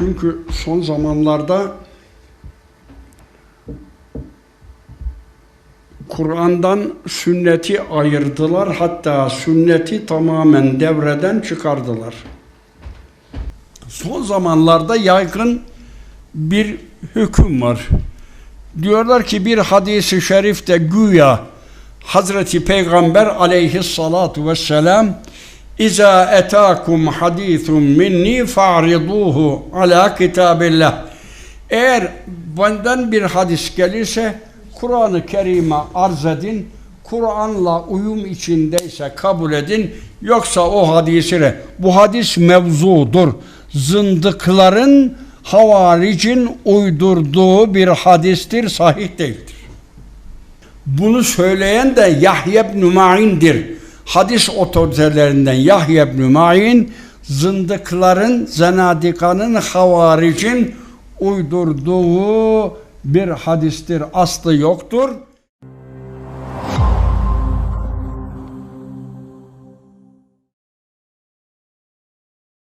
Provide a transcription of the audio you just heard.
Çünkü son zamanlarda Kur'an'dan sünneti ayırdılar. Hatta sünneti tamamen devreden çıkardılar. Son zamanlarda yaygın bir hüküm var. Diyorlar ki bir hadisi şerifte güya Hazreti Peygamber aleyhissalatu vesselam İza etakum hadithun minni fa'riduhu ala kitabillah. Eğer benden bir hadis gelirse Kur'an-ı Kerim'e arz edin. Kur'an'la uyum içindeyse kabul edin. Yoksa o hadisi de bu hadis mevzudur. Zındıkların havaricin uydurduğu bir hadistir, sahih değildir. Bunu söyleyen de Yahya ibn Ma'in'dir. Hadis otoritelerinden Yahya ibn Ma'in zındıkların, zenadikanın, havaricin uydurduğu bir hadistir. Aslı yoktur.